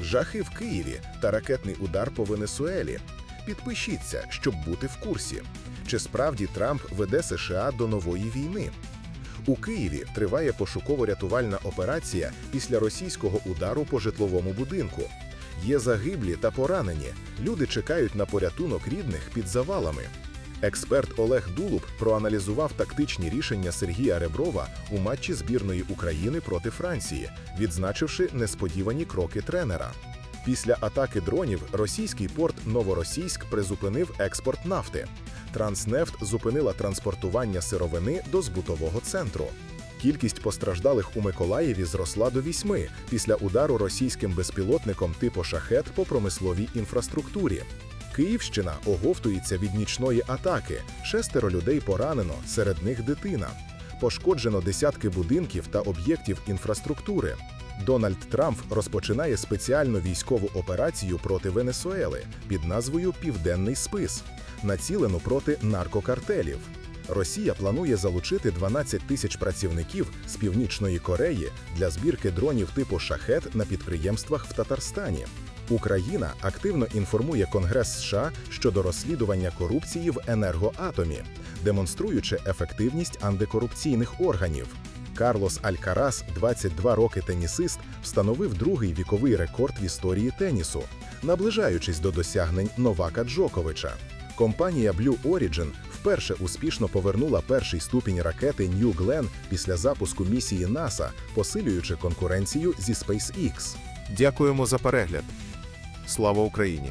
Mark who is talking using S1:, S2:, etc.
S1: жахи в Києві та ракетний удар по Венесуелі. Підпишіться, щоб бути в курсі. Чи справді Трамп веде США до нової війни? У Києві триває пошуково-рятувальна операція після російського удару по житловому будинку. Є загиблі та поранені. Люди чекають на порятунок рідних під завалами. Експерт Олег Дулуб проаналізував тактичні рішення Сергія Реброва у матчі збірної України проти Франції, відзначивши несподівані кроки тренера. Після атаки дронів російський порт Новоросійськ призупинив експорт нафти. Транснефт зупинила транспортування сировини до збутового центру. Кількість постраждалих у Миколаєві зросла до вісьми після удару російським безпілотником типу шахет по промисловій інфраструктурі. Київщина оговтується від нічної атаки. Шестеро людей поранено, серед них дитина. Пошкоджено десятки будинків та об'єктів інфраструктури. Дональд Трамп розпочинає спеціальну військову операцію проти Венесуели під назвою Південний спис, націлену проти наркокартелів. Росія планує залучити 12 тисяч працівників з північної Кореї для збірки дронів типу шахет на підприємствах в Татарстані. Україна активно інформує Конгрес США щодо розслідування корупції в енергоатомі, демонструючи ефективність антикорупційних органів. Карлос Алькарас, 22 роки тенісист, встановив другий віковий рекорд в історії тенісу, наближаючись до досягнень Новака Джоковича. Компанія Blue Origin вперше успішно повернула перший ступінь ракети New Glenn після запуску місії НАСА, посилюючи конкуренцію зі SpaceX.
S2: Дякуємо за перегляд. Слава Україні!